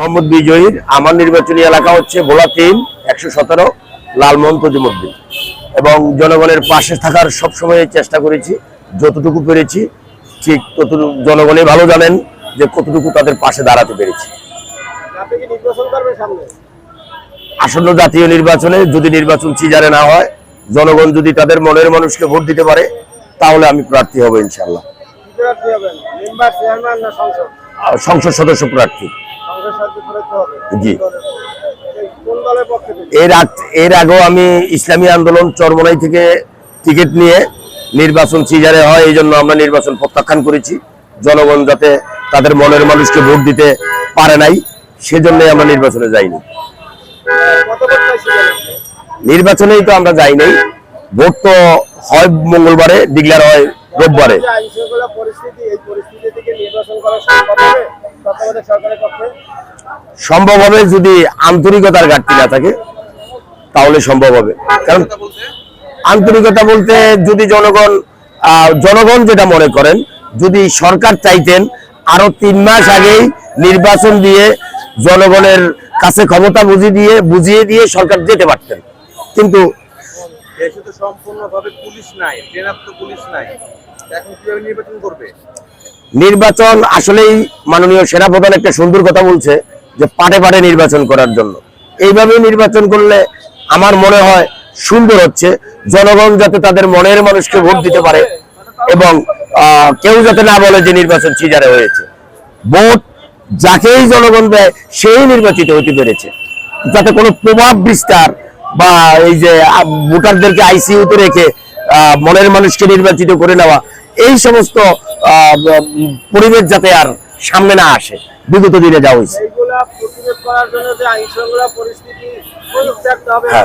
মোহাম্মদ বিজয়ীর আমার নির্বাচনী এলাকা হচ্ছে ভোলা তিন একশো সতেরো লালমোহন তজিমুদ্দিন এবং জনগণের পাশে থাকার সবসময় চেষ্টা করেছি যতটুকু পেরেছি ঠিক ততটুকু জনগণই ভালো জানেন যে কতটুকু তাদের পাশে দাঁড়াতে পেরেছি। আসন্ন জাতীয় নির্বাচনে যদি নির্বাচন চিজারে না হয় জনগণ যদি তাদের মনের মানুষকে ভোট দিতে পারে তাহলে আমি প্রার্থী হব ইনশাল্লাহ সংসদ সদস্য প্রার্থী। জি। এর এর আগেও আমি ইসলামী আন্দোলন চরমনাই থেকে টিকিট নিয়ে নির্বাচন সিজারে হয় এই জন্য আমরা নির্বাচন প্রত্যাখ্যান করেছি। জনগণ যাতে তাদের মনের মানুষকে ভোট দিতে পারে নাই সেজন্যই আমরা নির্বাচনে যাইনি? নির্বাচনেই তো আমরা যাই নাই। ভোট তো হয় মঙ্গলবারে ডিক্লেয়ার হয় রোববারে। সম্ভব হবে যদি আন্তরিকতার ঘাটতি না থাকে তাহলে সম্ভব হবে। কারণ আন্তরিকতা বলতে? যদি জনগণ জনগণ যেটা মনে করেন যদি সরকার চাইতেন আরও তিন মাস আগেই নির্বাচন দিয়ে জনগণের কাছে ক্ষমতা বুঝিয়ে দিয়ে বুঝিয়ে দিয়ে সরকার যেতে পারতেন। কিন্তু দেশে তো সম্পূর্ণভাবে পুলিশ নাই তো পুলিশ নাই। এখন কীভাবে নির্বাচন করবে? নির্বাচন আসলেই মাননীয় সেনাপ্রধান একটা সুন্দর কথা বলছে যে পাটে পাটে নির্বাচন করার জন্য। এইভাবে নির্বাচন করলে আমার মনে হয় সুন্দর হচ্ছে। জনগণ যাতে তাদের মনের মানুষকে ভোট দিতে পারে এবং কেউ যাতে না বলে যে নির্বাচন চিজারে হয়েছে। ভোট যাকেই জনগণ দেয়, সেই নির্বাচিত হতে পেরেছে। যাতে কোনো প্রভাব বিস্তার বা এই যে ভোটারদেরকে আইসিইউতে রেখে মনের মানুষকে নির্বাচিত করে নেওয়া, এই সমস্ত পরিবেশ যাতে আর সামনে না আসে। বিগত দিনে যা হয়েছে। প্রতিরোধ করার জন্য আইন শৃঙ্খলা পরিস্থিতি থাকতে হবে হ্যাঁ।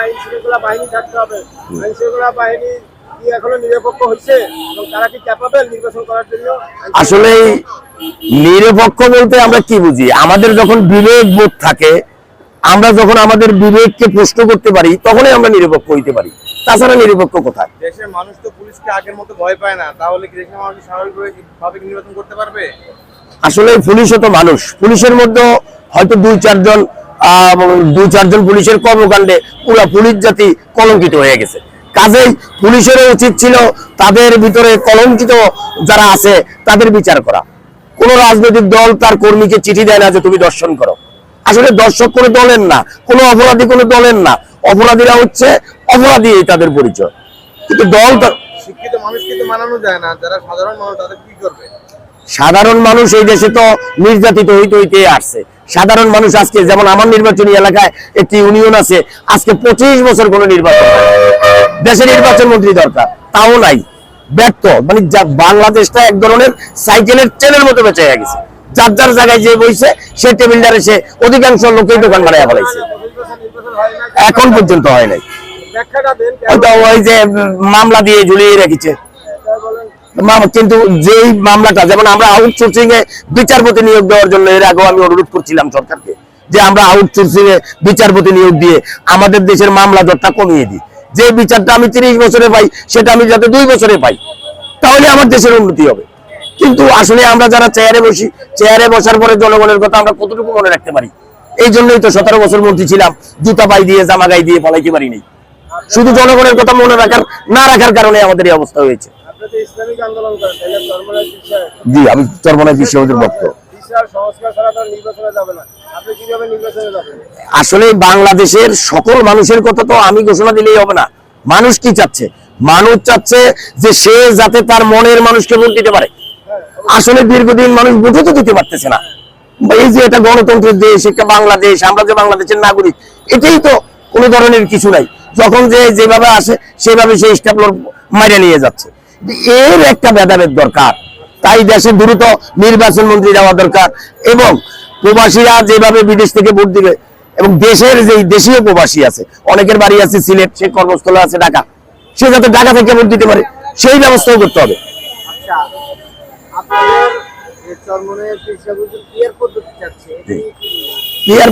আইন শৃঙ্খলা বাহিনী থাকতে হবে। আইন শৃঙ্খলা বাহিনী কি এখনও নিরপেক্ষ হয়েছে এবং তারা কি ক্যাপাবেল নির্বাচন করার জন্য? আসলে নিরপেক্ষ বলতে আমরা কি বুঝি? আমাদের যখন বিবেক বোধ থাকে আমরা যখন আমাদের বিবেককে প্রশ্ন করতে পারি তখনই আমরা নিরপেক্ষ হইতে পারি। তাছাড়া নিরপেক্ষ কোথায়? দেশের মানুষ তো পুলিশকে আগের মতো ভয় পায় না। তাহলে কি দেশের মানুষ স্বাভাবিকভাবে নির্বাচন করতে পারবে? আসলে পুলিশও তো মানুষ। পুলিশের মধ্যে হয়তো দুই চারজন দুই চারজন পুলিশের কর্মকাণ্ডে পুরা পুলিশ জাতি কলঙ্কিত হয়ে গেছে। কাজেই পুলিশেরও উচিত ছিল তাদের ভিতরে কলঙ্কিত যারা আছে তাদের বিচার করা। কোন রাজনৈতিক দল তার কর্মীকে চিঠি দেয় না যে তুমি দর্শন করো। আসলে দর্শক কোনো দলের না কোনো অপরাধী কোনো দলের না। অপরাধীরা হচ্ছে অপরাধী তাদের পরিচয়। কিন্তু দল শিক্ষিত মানুষকে তো মানানো যায় না যারা সাধারণ মানুষ তাদের কি করবে? সাধারণ মানুষ এই দেশে তো নির্যাতিত হইতে হইতে আসছে। সাধারণ মানুষ আজকে যেমন আমার নির্বাচনী এলাকায় একটি ইউনিয়ন আছে আজকে পঁচিশ বছর কোনো নির্বাচন হয় নাই। দেশে নির্বাচন মন্ত্রী দরকার তাও নাই। ব্যর্থ মানে যা- বাংলাদেশটা এক ধরনের সাইকেলের ট্রেনের মতো বেঁচে গেছে। যার যার জায়গায় যে বইছে সে টেবিলটারে সে অধিকাংশ লোকের দোকান বানায় ফেলাইছে নির্বাচন নির্বাচন হয় না এখন পর্যন্ত হয় নাই। ওই যে মামলা দিয়ে ঝুলিয়ে রেখেছে। কিন্তু যেই মামলাটা, যেমন আমরা আউটসোর্সিং এ বিচারপতি নিয়োগ দেওয়ার জন্য এর আগেও আমি অনুরোধ করছিলাম সরকারকে যে আমরা আউটসোর্সিং এ বিচারপতি নিয়োগ দিয়ে আমাদের দেশের মামলা দরটা কমিয়ে দিই। যে বিচারটা আমি তিরিশ বছরে পাই, সেটা আমি যাতে দুই বছরে পাই, তাহলে আমার দেশের উন্নতি হবে। কিন্তু আসলে আমরা যারা চেয়ারে বসি চেয়ারে বসার পরে জনগণের কথা আমরা কতটুকু মনে রাখতে পারি? এই জন্যই তো সতেরো বছর মন্ত্রী ছিলাম জুতা পাই দিয়ে জামা গাই দিয়ে পালাইতে পারিনি। শুধু জনগণের কথা মনে রাখার না রাখার কারণে আমাদের এই অবস্থা হয়েছে। জি আমি চরমনায় ভক্ত। আসলে বাংলাদেশের সকল মানুষের কথা তো আমি ঘোষণা দিলেই হবে না। মানুষ কি চাচ্ছে? মানুষ চাচ্ছে যে সে যাতে তার মনের মানুষকে ভোট দিতে পারে। আসলে দীর্ঘদিন মানুষ ভোটও তো দিতে পারতেছে না। এই যে এটা গণতন্ত্রের দেশ একটা বাংলাদেশ, আমরা যে বাংলাদেশের নাগরিক, এটাই তো কোনো ধরনের কিছু নাই। যখন যে যেভাবে আসে, সেভাবে সেই স্টাপলর মাইরে নিয়ে যাচ্ছে। এর একটা ভেদাভেদ দরকার। তাই দেশে দ্রুত নির্বাচন মন্ত্রী দেওয়া দরকার এবং প্রবাসীরা যেভাবে বিদেশ থেকে ভোট দিবে এবং দেশের যে দেশীয় প্রবাসী আছে, অনেকের বাড়ি আছে সিলেট, সে কর্মস্থলে আছে ঢাকা। সে যাতে ঢাকা থেকে ভোট দিতে পারে, সেই ব্যবস্থাও করতে হবে। আচ্ছা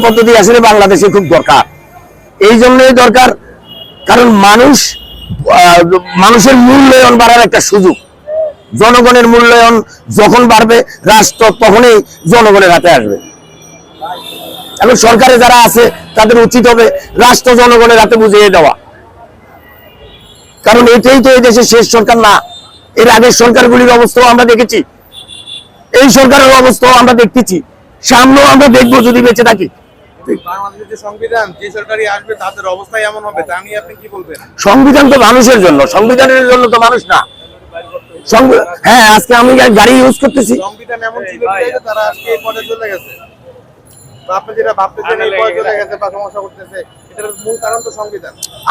পদ্ধতি আসলে বাংলাদেশে খুব দরকার। এই জন্যই দরকার কারণ মানুষ মানুষের মূল্যায়ন বাড়ার একটা সুযোগ। জনগণের মূল্যায়ন যখন বাড়বে রাষ্ট্র তখনই জনগণের হাতে আসবে। এখন সরকারে যারা আছে তাদের উচিত হবে রাষ্ট্র জনগণের হাতে বুঝিয়ে দেওয়া। কারণ এটাই তো এই দেশের শেষ সরকার না। এর আগের সরকারগুলির অবস্থাও আমরা দেখেছি। এই সরকারের অবস্থাও আমরা দেখতেছি। সামনেও আমরা দেখব যদি বেঁচে থাকি। সংবিধান তা মানুষের জন্য সংবিধানের জন্য তো মানুষ না। হ্যাঁ আজকে আমি গাড়ি ইউজ করতেছি।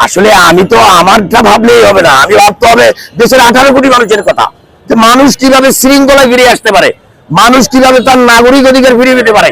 আসলে আমি তো আমারটা ভাবলেই হবে না। আমি ভাবতে হবে দেশের আঠারো কোটি মানুষের কথা। মানুষ কীভাবে শৃঙ্খলা ফিরে আসতে পারে? মানুষ কীভাবে তার নাগরিক অধিকার ফিরিয়ে পেতে পারে?